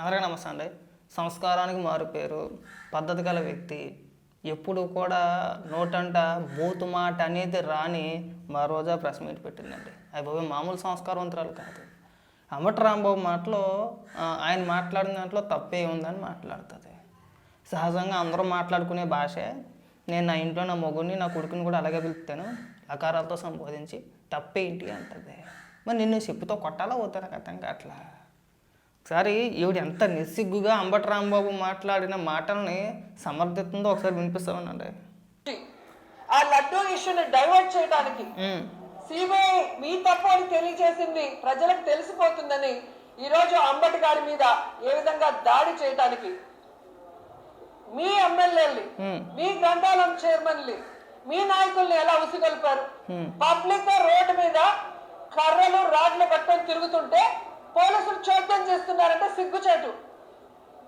అందరికీ నమస్తే అండి. సంస్కారానికి మారుపేరు పద్ధతి గల వ్యక్తి. ఎప్పుడు కూడా నోటంట బూతు మాట అనేది రాని మా రోజా ప్రెస్ మీట్ పెట్టిందండి. అవి బాబు మామూలు సంస్కారవంతురాలు కాదు. అమట రాంబాబు మాటలో ఆయన మాట్లాడిన దాంట్లో తప్పే ఉందని మాట్లాడుతుంది. సహజంగా అందరూ మాట్లాడుకునే భాషే. నేను నా ఇంట్లో నా మొగుడిని నా కొడుకుని కూడా అలాగే పిలుపుతాను. అకారాలతో సంబోధించి తప్పేంటి అంటది. మరి నిన్ను చెప్పుతో కొట్టాలా వద్దా నాకు అర్థం కావట్లా? ఒకసారి ఈవిడ ఎంత నిస్సిగ్గుగా అంబటి రాంబాబు మాట్లాడిన మాటల్ని సమర్థిస్తుందో ఒకసారి వినిపిస్తామనండి. ఆ లడ్డూ ఇష్యూని డైవర్ట్ చేయడానికి సిబిఐ మీ తప్పు అని తెలియజేసింది ప్రజలకు తెలిసిపోతుందని ఈ రోజు అంబటి గారి మీద ఏ విధంగా దాడి చేయడానికి మీ ఎమ్మెల్యేల్ని ఉమ్, మీ గ్రంథాలయం చైర్మన్లు మీ నాయకుల్ని ఎలా ఉసిగొల్పారు. పబ్లిక్ రోడ్డు మీద కర్రలు రాడ్లు పట్టుకొని తిరుగుతుంటే పోలీసులు చోద్యం చేస్తున్నారంటే సిగ్గుచేటు.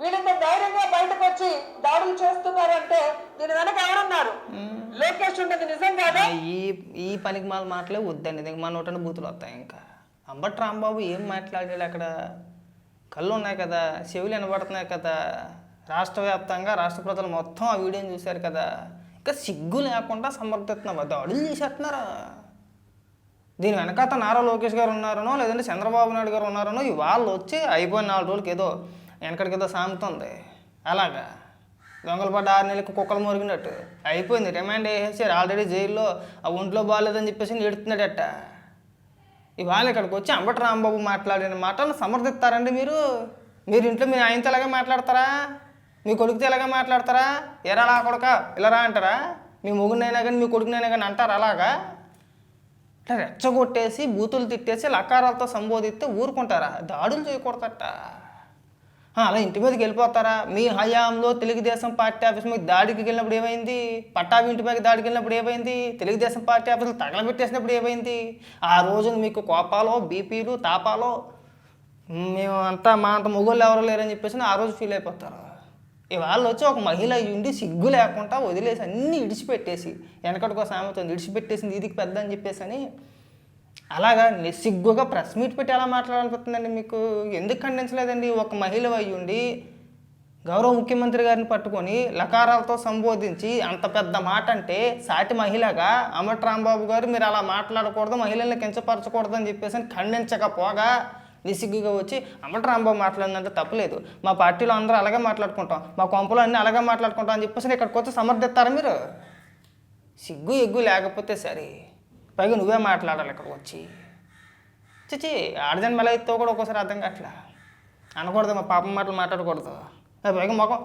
వీళ్ళంత ధైర్యంగా బయటకు వచ్చి దాడులు చేస్తున్నారంటే దీని వెనక ఎవరున్నారు? లోకేష్ ఉండేది నిజం కాదా? ఈ ఈ పనికి మాల మాటలే వద్దండి. ఇంక మన నోటన బూతులు వస్తాయి ఇంకా. అంబటి రాంబాబు ఏం మాట్లాడాడు అక్కడ? కళ్ళు ఉన్నాయి కదా చెవులు వినబడుతున్నాయి కదా. రాష్ట్ర వ్యాప్తంగా రాష్ట్ర ప్రజలు మొత్తం ఆ వీడియోని చూశారు కదా. ఇంకా సిగ్గు లేకుండా సమర్థిస్తున్నాం దాడులు చేసేస్తున్నారా? దీని వెనకాత నారా లోకేష్ గారు ఉన్నారనో లేదంటే చంద్రబాబు నాయుడు గారు ఉన్నారనో ఈ వాళ్ళు వచ్చి అయిపోయిన నాలుగు రోజులకి ఏదో వెనకడికి ఏదో సాగుతుంది అలాగా? దొంగలు పడ్డ ఆరు నెలలకు కుక్కలు మురిగినట్టు. అయిపోయింది. రిమాండ్ వేసేసారు ఆల్రెడీ జైల్లో ఆ ఒంట్లో బాగాలేదని చెప్పేసి నేడుతున్నాడట ఇవాళ ఇక్కడికి వచ్చి అంబటి రాంబాబు మాట్లాడిన మాటలను సమర్థిస్తారండి మీరు? మీరు ఇంట్లో మీ ఆయనతో ఎలాగా మాట్లాడతారా? మీ కొడుకుతో ఎలాగా మాట్లాడతారా? ఎరా అలా కొడక ఇలా రా అంటారా? మీ మొగుడినైనా కానీ మీ కొడుకునైనా కానీ అంటారా అలాగా? రెచ్చగొట్టేసి బూతులు తిట్టేసి లకారాలతో సంబోధిస్తే ఊరుకుంటారా? దాడులు చేయకూడదట. అలా ఇంటి మీదకి వెళ్ళిపోతారా? మీ హయాంలో తెలుగుదేశం పార్టీ ఆఫీస్ మీద దాడికి వెళ్ళినప్పుడు ఏమైంది? పట్టాభి ఇంటి మీద దాడికి వెళ్ళినప్పుడు ఏమైంది? తెలుగుదేశం పార్టీ ఆఫీసులు తగలబెట్టేసినప్పుడు ఏమైంది? ఆ రోజున మీకు కోపాలో బీపీలు తాపాలో మేము అంతా మా అంత మొగోళ్ళు ఎవరు లేరని చెప్పేసి ఆ రోజు ఫీల్ అయిపోతారు. ఇవాళ వచ్చి ఒక మహిళ ఉండి సిగ్గు లేకుండా వదిలేసి అన్నీ ఇడిచిపెట్టేసి వెనకటికో సామెత ఉంది ఇడిచిపెట్టేసింది ఇదికి పెద్ద అని చెప్పేసి అని అలాగా నిస్సిగ్గుగా ప్రెస్ మీట్ పెట్టి ఎలా మాట్లాడాలనిపిస్తుందండి మీకు? ఎందుకు ఖండించలేదండి? ఒక మహిళ అయ్యి ఉండి గౌరవ ముఖ్యమంత్రి గారిని పట్టుకొని లకారాలతో సంబోధించి అంత పెద్ద మాట అంటే సాటి మహిళగా అమట్ రాంబాబు గారు మీరు అలా మాట్లాడకూడదు మహిళల్ని కించపరచకూడదు అని చెప్పేసి అని ఖండించకపోగా నిసిగ్గుగా వచ్చి అమట రాంబాబు మాట్లాడిందంటే తప్పలేదు మా పార్టీలో అందరూ అలాగే మాట్లాడుకుంటాం మా కొంపలో అన్నీ అలాగే మాట్లాడుకుంటాం అని చెప్పేసి ఇక్కడికి వచ్చి సమర్థిస్తారా మీరు? సిగ్గు ఎగ్గు లేకపోతే సరే. పైగా నువ్వే మాట్లాడాలి ఇక్కడికి వచ్చి. చిచి ఆడదాని మెల ఎత్తో కూడా ఒక్కోసారి అర్థం కావట్లే? అనకూడదు మా పాపం మాటలు మాట్లాడకూడదు. పైగా మొఖం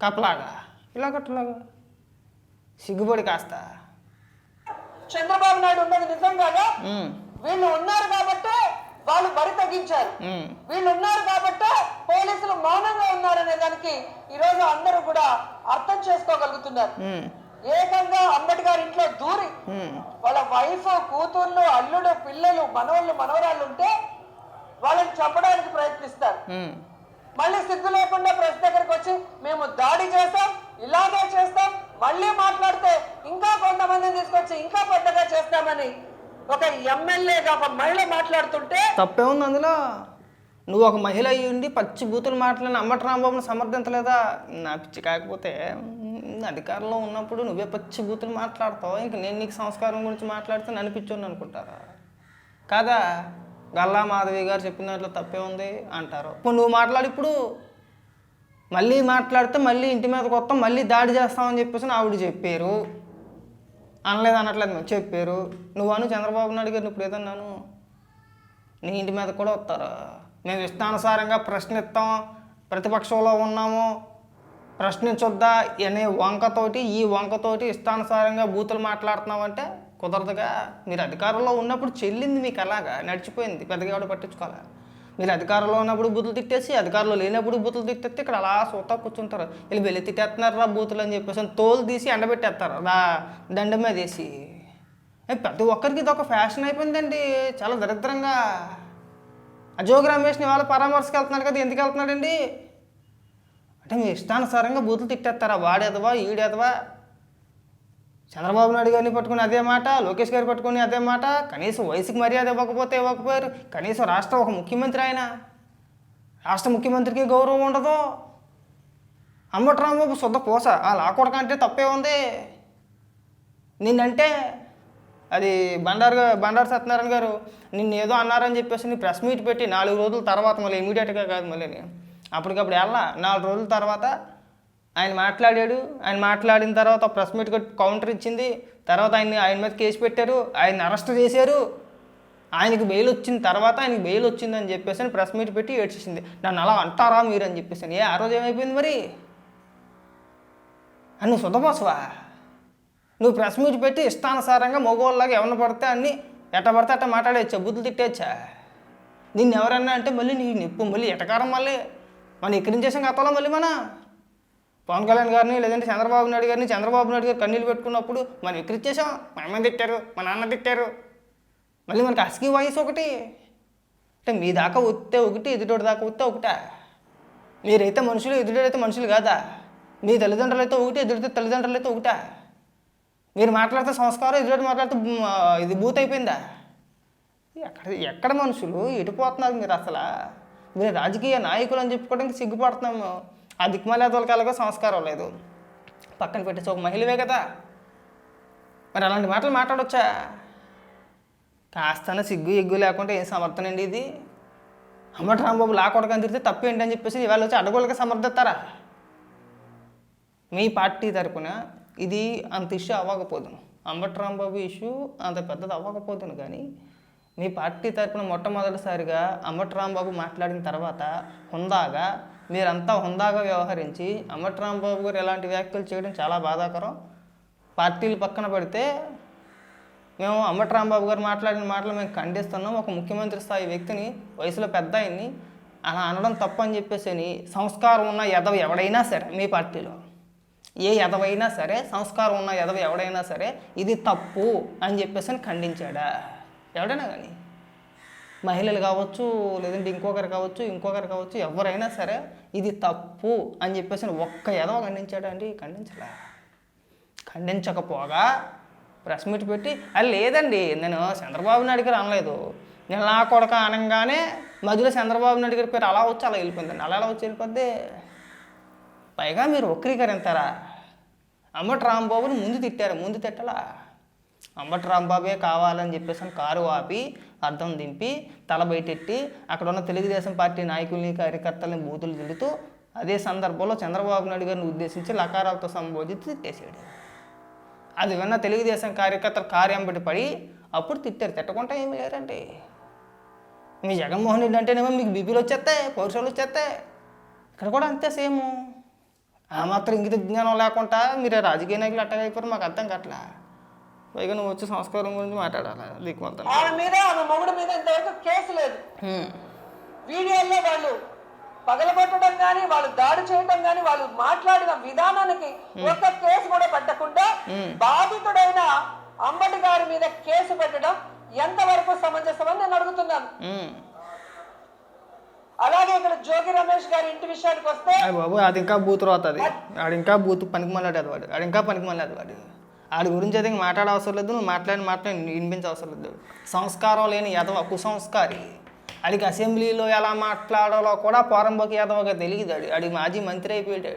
కప్పలాగా ఇలా కట్టలాగా. సిగ్గుపడి కాస్త. చంద్రబాబు నాయుడు ఉన్నది నిజం కాదా ఉమ్, వీళ్ళు ఉన్నారు కాబట్టే వాళ్ళు బరి తగ్గించారు. వీళ్ళు ఉన్నారు కాబట్టే పోలీసులు మౌనంగా ఉన్నారనే దానికి ఈ రోజు అందరూ కూడా అర్థం చేసుకోగలుగుతున్నారు. ఏకంగా అంబేద్కర్ ఇంట్లో దూరి. వాళ్ళ వైఫ్ కూతుర్లు అల్లుడు పిల్లలు మనవళ్ళు మనవరాళ్ళు ఉంటే వాళ్ళని చంపడానికి ప్రయత్నిస్తారు. మళ్ళీ సిగ్గు లేకుండా ప్రెస్ దగ్గరికి వచ్చి మేము దాడి చేస్తాం ఇలాగే చేస్తాం మళ్ళీ మాట్లాడితే ఇంకా కొంతమందిని తీసుకొచ్చి ఇంకా పెద్దగా చేస్తామని ఒక ఎమ్మెల్యేగా ఒక మహిళ మాట్లాడుతుంటే తప్పే ఉంది అందులో. నువ్వు ఒక మహిళ అయ్యి ఉండి పచ్చి బూతులు మాట్లాడిన అమ్మటి రాంబాబుని సమర్థించలేదా? నా పిచ్చి కాకపోతే. అధికారంలో ఉన్నప్పుడు నువ్వే పచ్చి బూతులు మాట్లాడతావు. ఇంక నేను నీకు సంస్కారం గురించి మాట్లాడితే నన్ను అనుకుంటారా? కాదా? గల్లా మాధవి గారు చెప్పిన దాంట్లో తప్పే ఉంది అంటారు. ఇప్పుడు నువ్వు మాట్లాడి ఇప్పుడు మళ్ళీ మాట్లాడితే మళ్ళీ ఇంటి మీదకి వస్తాం మళ్ళీ దాడి చేస్తామని చెప్పేసి ఆవిడ చెప్పారు. అనలేదు అనట్లేదు మేము చెప్పారు. నువ్వు చంద్రబాబు నాయుడు గారిని ఇప్పుడు ఏదన్నాను నీ ఇంటి మీద కూడా వస్తారు? మేము ఇష్టానుసారంగా ప్రశ్నిస్తాం ప్రతిపక్షంలో ఉన్నాము ప్రశ్నించొద్దా అనే వంకతోటి ఈ వంకతోటి ఇష్టానుసారంగా బూతులు మాట్లాడుతున్నామంటే కుదరదుగా. మీరు అధికారంలో ఉన్నప్పుడు చెల్లింది మీకు అలాగా? నడిచిపోయింది. పెద్దగా ఎవడు పట్టించుకోవాలి? మీరు అధికారంలో ఉన్నప్పుడు బూతులు తిట్టేసి అధికారంలో లేనప్పుడు బూతులు తిట్టేస్తే ఇక్కడ అలా సూతా కూర్చుంటారు. వీళ్ళు వెళ్ళి తిట్టేస్తున్నారు రా బూతులు అని చెప్పేసి తోలు తీసి ఎండబెట్టేస్తారు. రా దండం మీద వేసి. ప్రతి ఒక్కరికి ఇది ఒక ఫ్యాషన్ అయిపోయిందండి. చాలా దరిద్రంగా. అజోగ్ రమేష్ని వాళ్ళ పరామర్శకు వెళ్తున్నాడు కదా ఎందుకు వెళ్తున్నాడండి? అంటే మీ ఇష్టానుసారంగా బూతులు తిట్టేస్తారా? వాడేదవా? ఈడేదవా? చంద్రబాబు నాయుడు గారిని పట్టుకుని అదే మాట లోకేష్ గారు పట్టుకుని అదే మాట కనీసం వయసుకి మర్యాద ఇవ్వకపోతే ఇవ్వకపోయారు కనీసం రాష్ట్రం ఒక ముఖ్యమంత్రి ఆయన రాష్ట్ర ముఖ్యమంత్రికి గౌరవం ఉండదు. అంబటి రాంబాబు శుద్ధ పోస ఆ లాకొడక అంటే తప్పే ఉంది. నిన్నంటే అది బండారు బండారు సత్యనారాయణ గారు నిన్ను ఏదో అన్నారని చెప్పేసి నీ ప్రెస్ మీట్ పెట్టి నాలుగు రోజుల తర్వాత మళ్ళీ ఇమీడియట్గా కాదు మళ్ళీ అప్పటికప్పుడు వెళ్ళా నాలుగు రోజుల తర్వాత ఆయన మాట్లాడాడు. ఆయన మాట్లాడిన తర్వాత ప్రెస్ మీట్ కౌంటర్ ఇచ్చింది. తర్వాత ఆయన ఆయన మీద కేసు పెట్టారు. ఆయన అరెస్ట్ చేశారు. ఆయనకి బెయిల్ వచ్చిన తర్వాత ఆయనకి బెయిల్ వచ్చిందని చెప్పేసి ప్రెస్ మీట్ పెట్టి ఏడ్చేసింది. నన్ను అలా అంటారా మీరు అని చెప్పేసి ఏ ఆ రోజు ఏమైపోయింది మరి? నువ్వు శుద్ధపోసవా నువ్వు ప్రెస్ మీట్ పెట్టి ఇష్టానుసారంగా మగవాళ్ళలాగా ఎవరిని పడితే అన్ని ఎట్ట పడితే అట్ట మాట్లాడేచ్చా? బుద్ధులు తిట్టేచ్చా? నిన్ను ఎవరన్నా అంటే మళ్ళీ నీ నిప్పు మళ్ళీ ఎటకారం మళ్ళీ మనం ఎక్కిరించేసాం గతంలో మళ్ళీ మన పవన్ కళ్యాణ్ గారిని లేదంటే చంద్రబాబు నాయుడు గారిని చంద్రబాబు నాయుడు గారు కన్నీళ్ళు పెట్టుకున్నప్పుడు మనం ఎక్కిరించేసాం మా అమ్మ తిట్టారు మా నాన్న తిట్టారు. మళ్ళీ మనకి అసకి వాయిస్ ఒకటి. అంటే మీ దాకా వస్తే ఒకటి ఎదుటోడి దాకా వస్తే ఒకటా? మీరైతే మనుషులు ఎదుటోడైతే మనుషులు కాదా? మీ తల్లిదండ్రులు అయితే ఒకటి ఎదుటితే తల్లిదండ్రులు అయితే ఒకటా? మీరు మాట్లాడితే సంస్కారం ఎదుటి మాట్లాడితే ఇది బూత్ అయిపోయిందా? ఎక్కడ ఎక్కడ మనుషులు ఎటుపోతున్నారు మీరు అసలు? మీరు రాజకీయ నాయకులు అని చెప్పుకోవడానికి సిగ్గుపడుతున్నాము. ఆ దిక్మలేదోళ్ళకి ఎలాగో సంస్కారం లేదు. పక్కన పెట్టేసి ఒక మహిళవే కదా. మరి అలాంటి మాటలు మాట్లాడొచ్చా? కాస్తన సిగ్గు ఎగ్గు లేకుండా ఏం సమర్థన అండి ఇది? అమ్మటి రాంబాబు లాకొడకని తిరిగితే తప్పేంటి అని చెప్పేసి ఇవాళ వచ్చి అడగోళ్ళకి సమర్థిస్తారా? మీ పార్టీ తరపున ఇది అంత ఇష్యూ అవ్వకపోదును. అంబటి రాంబాబు ఇష్యూ అంత పెద్దది అవ్వకపోదును కానీ మీ పార్టీ తరపున మొట్టమొదటిసారిగా అంబటి రాంబాబు మాట్లాడిన తర్వాత హుందాగా మీరంతా హుందాగా వ్యవహరించి అంబటి రాంబాబు గారు ఎలాంటి వ్యాఖ్యలు చేయడం చాలా బాధాకరం. పార్టీలు పక్కన పెడితే మేము అంబటి రాంబాబు గారు మాట్లాడిన మాటలు మేము ఖండిస్తున్నాం. ఒక ముఖ్యమంత్రి స్థాయి వ్యక్తిని వయసులో పెద్ద ఆయన్ని అలా అనడం తప్పు అని చెప్పేసి అని సంస్కారం ఉన్న ఎదవ ఎవడైనా సరే మీ పార్టీలో. ఏ ఎదవైనా సరే సంస్కారం ఉన్న ఎదవ ఎవడైనా సరే ఇది తప్పు అని చెప్పేసి అని ఖండించాడా? ఎవడైనా కానీ. మహిళలు కావచ్చు లేదంటే ఇంకొకరు కావచ్చు ఇంకొకరు కావచ్చు ఎవరైనా సరే ఇది తప్పు అని చెప్పేసి ఒక్క ఎదవ ఖండించాడా అండి ఖండించలే. ఖండించకపోగా ప్రెస్ మీట్ పెట్టి అది లేదండి నేను చంద్రబాబు నాయుడు రానలేదు అనలేదు. నేను నా కొడక అనగానే మధ్యలో చంద్రబాబు నాయుడు గారి పేరు అలా వచ్చి అలా వెళ్ళిపోయిందండి. అలా అలా వచ్చి వెళ్ళిపోద్ది. పైగా మీరు వక్రీకరింతారా అమ్మటి రాంబాబుని ముందు తిట్టారు. ముందు తిట్టలా? అంబటి రాంబాబే కావాలని చెప్పేసి అని కారు ఆపి అర్థం దింపి తల బయటెట్టి అక్కడ ఉన్న తెలుగుదేశం పార్టీ నాయకుల్ని కార్యకర్తల్ని బూతులు తిడుతూ అదే సందర్భంలో చంద్రబాబు నాయుడు గారిని ఉద్దేశించి లకారాలతో సంబోధించి తిట్టేసాడు అది విన్న తెలుగుదేశం కార్యకర్తలు కార్యంబటి పడి అప్పుడు తిట్టారు. తిట్టకుండా ఏమి లేరండి. మీ జగన్మోహన్ రెడ్డి అంటేనేమో మీకు బీపీలు వచ్చేస్తాయి పౌరుషాలు వచ్చేస్తాయి. ఇక్కడ కూడా అంతే సేమ్. ఆ మాత్రం ఇంగిత జ్ఞానం లేకుండా మీరు రాజకీయ నాయకులు అట్టగా అయిపోయారు మాకు అర్థం కట్లా పైగా నువ్వు వచ్చి సంస్కారం గురించి మాట్లాడాలి? దిక్కుమంతా ఆమె మీద ఆమె మొగుడు మీద ఇంతవరకు కేసు లేదు. వీడియోల్లో వాళ్ళు పగలగొట్టడం కానీ వాళ్ళు దాడి చేయడం కానీ వాళ్ళు మాట్లాడిన విధానానికి ఒక్క కేసు కూడా పెట్టకుండా బాధితుడైన అంబటి గారి మీద కేసు పెట్టడం ఎంతవరకు సమంజసమని నేను అడుగుతున్నాను. అలాగే ఇక్కడ జోగి రమేష్ గారి ఇంటి విషయానికి వస్తే బాబు అది ఇంకా బూత్ అవుతుంది ఆడు ఇంకా బూత్ పనికి మళ్ళీ వాడు. ఆడు ఇంకా పనికి మళ్ళీ వాడు. వాడి గురించి అయితే మాట్లాడే అవసరం లేదు. నువ్వు మాట్లాడిన మాట్లాడి వినిపించే అవసరం లేదు. సంస్కారం లేని యదవ కుసంస్కారి. ఆడికి అసెంబ్లీలో ఎలా మాట్లాడాలో కూడా పోరంబోకి యాదవగా తెలియదు అడి అడిగి మాజీ మంత్రి అయిపోయాడు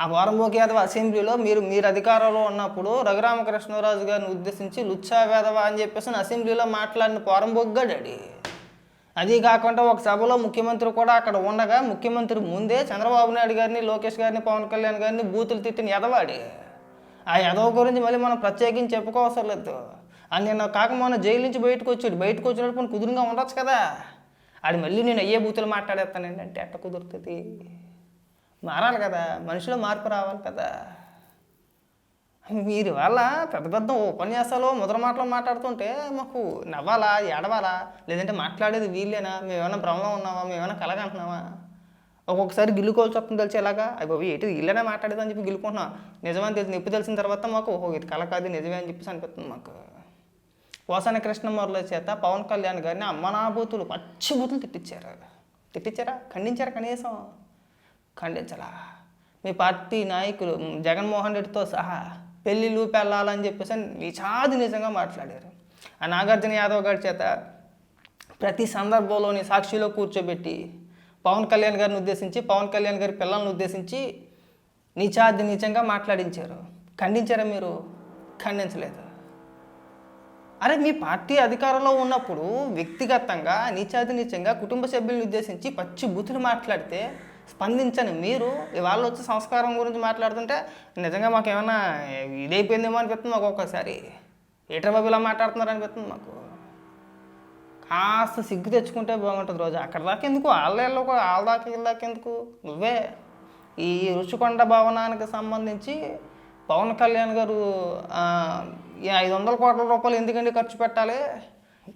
ఆ పోరంబోకి యాదవ అసెంబ్లీలో మీరు మీరు అధికారంలో ఉన్నప్పుడు రఘురామకృష్ణరాజు గారిని ఉద్దేశించి లుచ్చా వేదవ అని చెప్పేసి అసెంబ్లీలో మాట్లాడిన పోరంబోగ్గాడు అడి అది కాకుండా ఒక సభలో ముఖ్యమంత్రి కూడా అక్కడ ఉండగా ముఖ్యమంత్రి ముందే చంద్రబాబు నాయుడు గారిని లోకేష్ గారిని పవన్ కళ్యాణ్ గారిని బూతులు తిట్టిన ఎదవాడి ఆ యాదవ్ గురించి మళ్ళీ మనం ప్రత్యేకించి చెప్పుకోవసరం లేదు. అని నేను కాక మొన్న జైలు నుంచి బయటకు వచ్చాడు. బయటకు వచ్చినప్పుడు మనం కుదురుగా ఉండొచ్చు కదా. ఆడి మళ్ళీ నేను అయ్యే బూతులు మాట్లాడేస్తానండి అంటే ఎట్ట కుదురుతుంది? మారాలి కదా. మనిషిలో మార్పు రావాలి కదా. మీరు వల్ల పెద్ద పెద్ద ఉపన్యాసాలు ముద్ర మాటలు మాట్లాడుతుంటే మాకు నవ్వాలా ఏడవాలా? లేదంటే మాట్లాడేది వీళ్ళేనా? మేమేమైనా భ్రమలో ఉన్నావా మేమేమైనా కలగంటున్నావా ఒక్కొక్కసారి గిల్లుకోవాల్సి వస్తుంది తెలిసి ఎలాగా? అయిపోయి బాబు ఏంటి వీళ్ళనే మాట్లాడేది అని చెప్పి గిల్లుకుంటున్నా. నిజమని తెలిసి నొప్పి తెలిసిన తర్వాత మాకు ఓహో ఇది కళ కాదు నిజమే అని చెప్పేసి అనిపిస్తుంది మాకు. పోసాన కృష్ణమూర్ల చేత పవన్ కళ్యాణ్ గారిని అమ్మనాభూతులు పచ్చి బూతులు తిట్టించారు తిట్టించారా ఖండించారా కనీసం? ఖండించలా. మీ పార్టీ నాయకులు జగన్మోహన్ రెడ్డితో సహా పెళ్ళిళ్ళు పెళ్ళాలని చెప్పేసి అని నిజాది నిజంగా మాట్లాడారు. ఆ నాగార్జున యాదవ్ గారి చేత ప్రతి సందర్భంలోని సాక్షిలో కూర్చోబెట్టి పవన్ కళ్యాణ్ గారిని ఉద్దేశించి పవన్ కళ్యాణ్ గారి పిల్లల్ని ఉద్దేశించి నీచాది నీచంగా మాట్లాడించారు. ఖండించారా మీరు? ఖండించలేదు. అరే మీ పార్టీ అధికారంలో ఉన్నప్పుడు వ్యక్తిగతంగా నీచాది నీచంగా కుటుంబ సభ్యులను ఉద్దేశించి పచ్చి బూతులు మాట్లాడితే స్పందించని మీరు ఇవాళ వచ్చి సంస్కారం గురించి మాట్లాడుతుంటే నిజంగా మాకు ఇదైపోయిందేమో అనిపిస్తుంది మాకు ఒక్కొక్కసారి ఏటర్ బాబు ఇలా మాట్లాడుతున్నారు అనిపిస్తుంది మాకు. ఆస్త సిగ్గు తెచ్చుకుంటే బాగుంటుంది రోజు. అక్కడ దాకా ఎందుకు? వాళ్ళ కూడా వాళ్ళ దాకా వీళ్ళ ఎందుకు? నువ్వే. ఈ రుచికొండ భవనానికి సంబంధించి పవన్ కళ్యాణ్ గారు ఈ ఐదు వందల కోట్ల రూపాయలు ఎందుకండి ఖర్చు పెట్టాలి?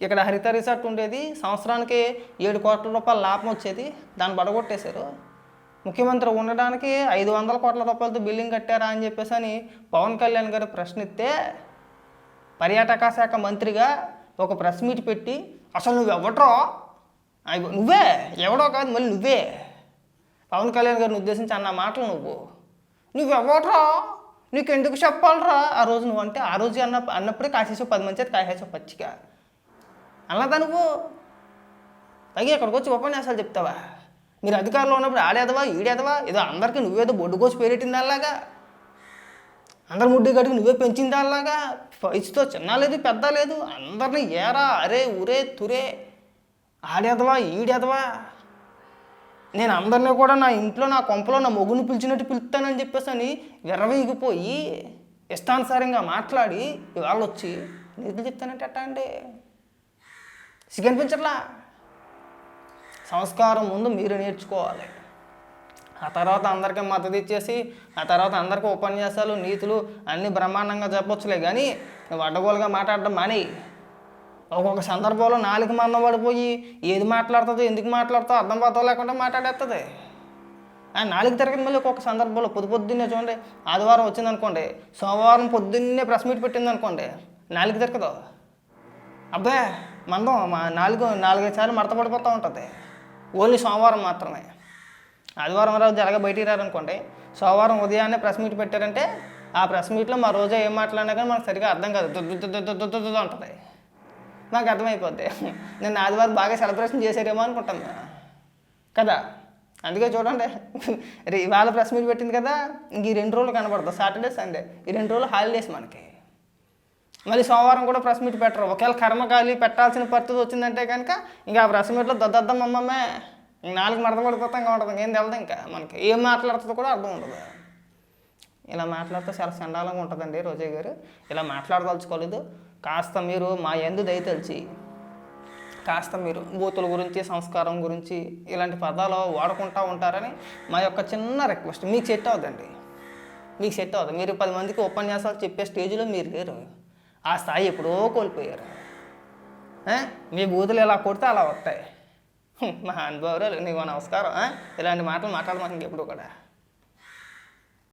ఇక్కడ హరిత రిసార్ట్ ఉండేది. సంవత్సరానికి ఏడు కోట్ల రూపాయల లాభం వచ్చేది. దాన్ని బడగొట్టేశారు. ముఖ్యమంత్రి ఉండడానికి ఐదు వందల కోట్ల రూపాయలతో బిల్డింగ్ కట్టారా అని చెప్పేసి అని పవన్ కళ్యాణ్ గారు ప్రశ్నిస్తే పర్యాటక శాఖ మంత్రిగా ఒక ప్రెస్ మీట్ పెట్టి అసలు నువ్వు ఎవట్రో అయిపో నువ్వే. ఎవడో కాదు మళ్ళీ నువ్వే. పవన్ కళ్యాణ్ గారిని ఉద్దేశించి అన్న మాటలు నువ్వు. నువ్వెవట్రా నీకు ఎందుకు చెప్పాలరా? ఆ రోజు నువ్వు అంటే ఆ రోజు అన్న అన్నప్పుడే కాసేసావు పది మంది కాసేసావు పచ్చిక. అన్నదా నువ్వు? పైగా ఇక్కడికి వచ్చి ఉపన్యాసాలు చెప్తావా? మీరు అధికారంలో ఉన్నప్పుడు ఆడేదవా ఈడేదవా? ఏదో అందరికీ నువ్వేదో బొడ్డు కోసి పేరెట్టింది అలాగా అందరి ముడ్డి గడికి నువ్వే పెంచిన దానిలాగా వయసుతో చిన్న లేదు పెద్ద లేదు. అందరిని ఏరా అరే ఉరే తురే ఆడేదవా ఈడేదవా? నేను అందరినీ కూడా నా ఇంట్లో నా కొంపలో నా మొగుని పిలిచినట్టు పిలుస్తానని చెప్పేసి అని విర్రవీగిపోయి ఇష్టానుసారంగా మాట్లాడి ఇవాళ వచ్చి నీతులు చెప్తానంటే ఎట్టా అండి? సిగ్గనిపించట్లా సంస్కారం ముందు మీరు నేర్చుకోవాలి. ఆ తర్వాత అందరికీ మద్దతు ఇచ్చేసి ఆ తర్వాత అందరికీ ఉపన్యాసాలు నీతులు అన్నీ బ్రహ్మాండంగా చెప్పొచ్చులే. కానీ వడ్డగోలుగా మాట్లాడడం మాని ఒక్కొక్క సందర్భంలో నాలుగు మందం పడిపోయి ఏది మాట్లాడుతుందో ఎందుకు మాట్లాడుతుందో అర్థం పడతావు లేకుండా మాట్లాడేస్తుంది ఆ నాలుగు తరగతి మళ్ళీ ఒక్కొక్క సందర్భంలో పొద్దు పొద్దున్నే చూడండి ఆదివారం వచ్చిందనుకోండి సోమవారం పొద్దున్నే ప్రెస్ మీట్ పెట్టింది అనుకోండి నాలుగు తరగతి అబ్బే మందం మా నాలుగు నాలుగైదు సార్లు మడత పడిపోతూ ఉంటుంది. ఓన్లీ సోమవారం మాత్రమే. ఆదివారం రోజు జరగ బయటికి రారనుకోండి. సోమవారం ఉదయాన్నే ప్రెస్ మీట్ పెట్టారంటే ఆ ప్రెస్ మీట్లో మా రోజు ఏం మాట్లాడినా కానీ మనకు సరిగా అర్థం కాదు. దుద్దు దుద్దు ఉంటుంది నాకు అర్థమైపోద్ది. నేను ఆదివారం బాగా సెలబ్రేషన్ చేశారేమో అనుకుంటాను. కదా? అందుకే చూడండి. రే ఇవాళ ప్రెస్ మీట్ పెట్టింది కదా ఇంక ఈ రెండు రోజులు కనబడదు. Saturday Sunday. ఈ రెండు రోజులు హాలిడేస్ మనకి. మళ్ళీ సోమవారం కూడా ప్రెస్ మీట్ పెట్టరు. ఒకవేళ కర్మకాలి పెట్టాల్సిన పరిస్థితి వచ్చిందంటే కనుక ఇంకా ఆ ప్రెస్ మీట్లో దద్దద్దం అమ్మమ్మే. ఇంక నాలుగు మడత పడిపోతాం ఇంకా ఉంటుంది ఏం తెలదు ఇంకా. మనకి ఏం మాట్లాడుతుందో కూడా అర్థం ఉండదు. ఇలా మాట్లాడితే చాలా చండాలంగా ఉంటుందండి రోజయ్య గారు. ఇలా మాట్లాడదలుచుకోలేదు. కాస్త మీరు మా ఎందు దయతలిచి కాస్త మీరు బూతుల గురించి సంస్కారం గురించి ఇలాంటి పదాలు వాడుకుంటూ ఉంటారని మా యొక్క చిన్న రిక్వెస్ట్. మీకు సెట్ అవుతుందండి. మీకు సెట్ అవుతుంది. మీరు పది మందికి ఉపన్యాసాలు చెప్పే స్టేజ్లో మీరు లేరు. ఆ స్థాయి ఎప్పుడో కోల్పోయారు. మీ బూతులు ఎలా కొడితే అలా వస్తాయి. మహానుభావురాలు నీకు నమస్కారం ఇలాంటి మాటలు మాట్లాడమాకండి ఎప్పుడు కూడా.